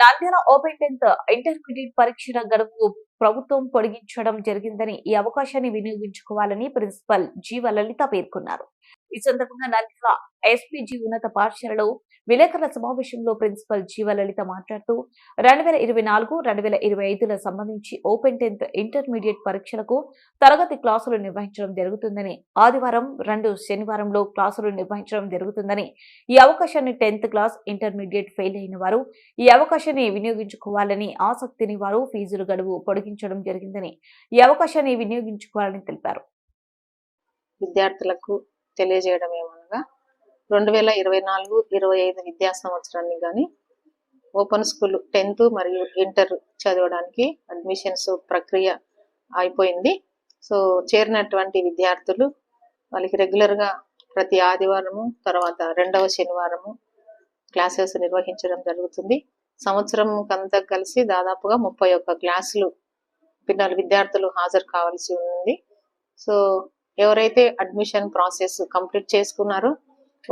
Nandyal open tenth intermediate పరీక్షల గడువు ప్రభుత్వం పొడిగించడం జరిగిందని ఈ అవకాశాన్ని వినియోగించుకోవాలని ప్రిన్సిపల్ జీవ లలిత పేర్కొన్నారు. ఈ సందర్భంగా నంద్యాల ఎస్పీజీ ఉన్నత పాఠశాలలో విలేకరుల సమావేశంలో ప్రిన్సిపల్ జీవ లలిత మాట్లాడుతూ రెండు వేల ఇరవై నాలుగు రెండు వేల ఇరవై ఐదుల సంబంధించి ఓపెన్ టెన్త్ ఇంటర్మీడియట్ పరీక్షలకు తరగతి క్లాసులు నిర్వహించడం జరుగుతుందని ఆదివారం రెండు శనివారంలో క్లాసులు నిర్వహించడం జరుగుతుందని ఈ అవకాశాన్ని టెన్త్ క్లాస్ ఇంటర్మీడియట్ ఫెయిల్ అయిన వారు ఈ అవకాశాన్ని వినియోగించుకోవాలని ఆసక్తిని వారు ఫీజులు గడువు పొడిగించడం జరిగిందని ఈ అవకాశాన్ని వినియోగించుకోవాలని తెలిపారు. విద్యార్థులకు తెలియజేయడం ఏమనగా రెండు వేల ఇరవై నాలుగు ఇరవై ఐదు విద్యా సంవత్సరాన్ని కానీ ఓపెన్ స్కూల్ టెన్త్ మరియు ఇంటర్ చదవడానికి అడ్మిషన్స్ ప్రక్రియ అయిపోయింది. సో చేరినటువంటి విద్యార్థులు వాళ్ళకి రెగ్యులర్గా ప్రతి ఆదివారము తర్వాత రెండవ శనివారము క్లాసెస్ నిర్వహించడం జరుగుతుంది. సంవత్సరం కంతా కలిసి దాదాపుగా ముప్పై ఒక్క క్లాసులు నాలుగు విద్యార్థులు హాజరు కావాల్సి ఉంది. సో ఎవరైతే అడ్మిషన్ ప్రాసెస్ కంప్లీట్ చేసుకున్నారో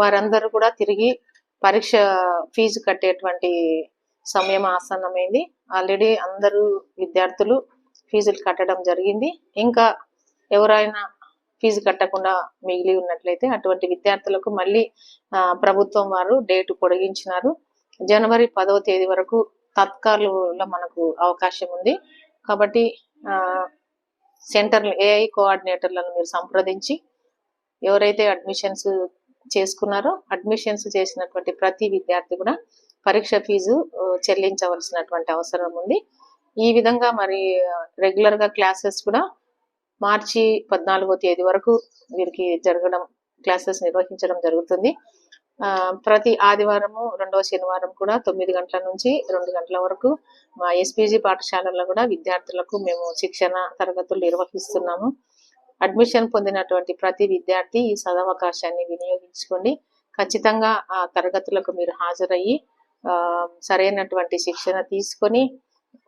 వారందరూ కూడా తిరిగి పరీక్ష ఫీజు కట్టేటువంటి సమయం ఆసన్నమైంది. ఆల్రెడీ అందరూ విద్యార్థులు ఫీజులు కట్టడం జరిగింది. ఇంకా ఎవరైనా ఫీజు కట్టకుండా మిగిలి ఉన్నట్లయితే అటువంటి విద్యార్థులకు మళ్ళీ ప్రభుత్వం వారు డేట్ పొడిగించినారు. జనవరి పదవ తేదీ వరకు తత్కాలలో మనకు అవకాశం ఉంది. కాబట్టి ఆ, సెంటర్ ఏఐ కోఆర్డినేటర్లను మీరు సంప్రదించి ఎవరైతే అడ్మిషన్స్ చేసుకున్నారో అడ్మిషన్స్ చేసినటువంటి ప్రతి విద్యార్థి కూడా పరీక్ష ఫీజు చెల్లించవలసినటువంటి అవసరం ఉంది. ఈ విధంగా మరి రెగ్యులర్గా క్లాసెస్ కూడా మార్చి పద్నాలుగో తేదీ వరకు వీరికి జరగడం క్లాసెస్ నిర్వహించడం జరుగుతుంది. ప్రతి ఆదివారము రెండవ శనివారం కూడా తొమ్మిది గంటల నుంచి రెండు గంటల వరకు మా ఎస్పీజీ పాఠశాలలో కూడా విద్యార్థులకు మేము శిక్షణ తరగతులు నిర్వహిస్తున్నాము. అడ్మిషన్ పొందినటువంటి ప్రతి విద్యార్థి ఈ సదవకాశాన్ని వినియోగించుకోండి. ఖచ్చితంగా ఆ తరగతులకు మీరు హాజరయ్యి ఆ, సరైనటువంటి శిక్షణ తీసుకొని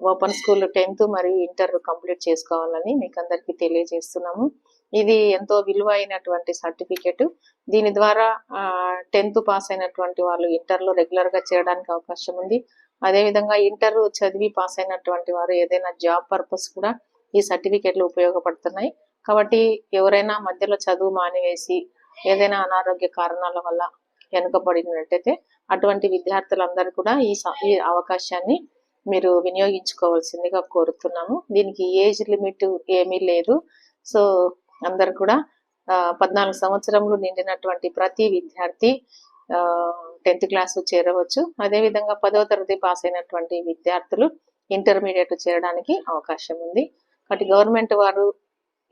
ఓపెన్ స్కూల్ టెన్త్ మరియు ఇంటర్ కంప్లీట్ చేసుకోవాలని మీకు అందరికీ తెలియజేస్తున్నాము. ఇది ఎంతో విలువైనటువంటి సర్టిఫికెట్. దీని ద్వారా టెన్త్ పాస్ అయినటువంటి వాళ్ళు ఇంటర్లో రెగ్యులర్గా చేయడానికి అవకాశం ఉంది. అదేవిధంగా ఇంటర్ చదివి పాస్ అయినటువంటి వారు ఏదైనా జాబ్ పర్పస్ కూడా ఈ సర్టిఫికెట్లు ఉపయోగపడుతున్నాయి. కాబట్టి ఎవరైనా మధ్యలో చదువు మానివేసి ఏదైనా అనారోగ్య కారణాల వల్ల వెనుకబడినట్టయితే అటువంటి విద్యార్థులందరూ కూడా ఈ స- ఈ అవకాశాన్ని మీరు వినియోగించుకోవాల్సిందిగా కోరుతున్నాము. దీనికి ఏజ్ లిమిట్ ఏమీ లేదు. సో అందరు కూడా పద్నాలుగు సంవత్సరములు నిండినటువంటి ప్రతి విద్యార్థి టెన్త్ క్లాస్ చేరవచ్చు. అదేవిధంగా పదవ తరగతి పాస్ అయినటువంటి విద్యార్థులు ఇంటర్మీడియట్ చేరడానికి అవకాశం ఉంది. కాబట్టి గవర్నమెంట్ వారు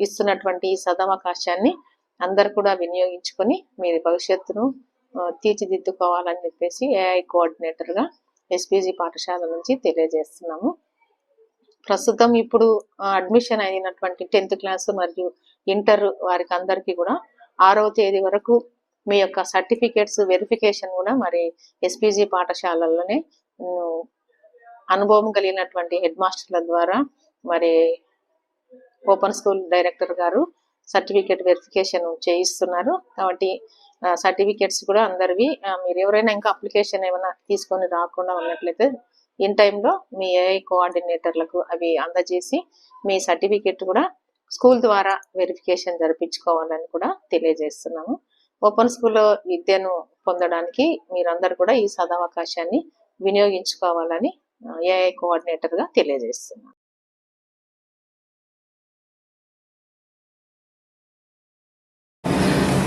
ఇస్తున్నటువంటి ఈ సదవకాశాన్ని అందరు కూడా వినియోగించుకొని మీరు భవిష్యత్తును తీర్చిదిద్దుకోవాలని చెప్పేసి ఏఐ కోఆర్డినేటర్గా ఎస్పీజీ పాఠశాల నుంచి తెలియజేస్తున్నాము. ప్రస్తుతం ఇప్పుడు అడ్మిషన్ అయినటువంటి టెన్త్ క్లాస్ మరియు ఇంటర్ వారికి అందరికీ కూడా ఆరవ తేదీ వరకు మీ యొక్క సర్టిఫికేట్స్ వెరిఫికేషన్ కూడా మరి ఎస్పీజీ పాఠశాలల్లోనే అనుభవం కలిగినటువంటి హెడ్ మాస్టర్ల ద్వారా మరి ఓపెన్ స్కూల్ డైరెక్టర్ గారు సర్టిఫికేట్ వెరిఫికేషన్ చేయిస్తున్నారు. కాబట్టి సర్టిఫికేట్స్ కూడా అందరివి. మీరు ఎవరైనా ఇంకా అప్లికేషన్ ఏమైనా తీసుకొని రాకుండా ఉన్నట్లయితే ఇన్ టైంలో మీ ఏఐ కోఆర్డినేటర్లకు అవి అందజేసి మీ సర్టిఫికేట్ కూడా స్కూల్ ద్వారా వెరిఫికేషన్ జరిపించుకోవాలని కూడా తెలియజేస్తున్నాము. ఓపెన్ స్కూల్లో విద్యను పొందడానికి మీరందరూ కూడా ఈ సదవకాశాన్ని వినియోగించుకోవాలని ఏఐ కోఆర్డినేటర్గా తెలియజేస్తున్నాను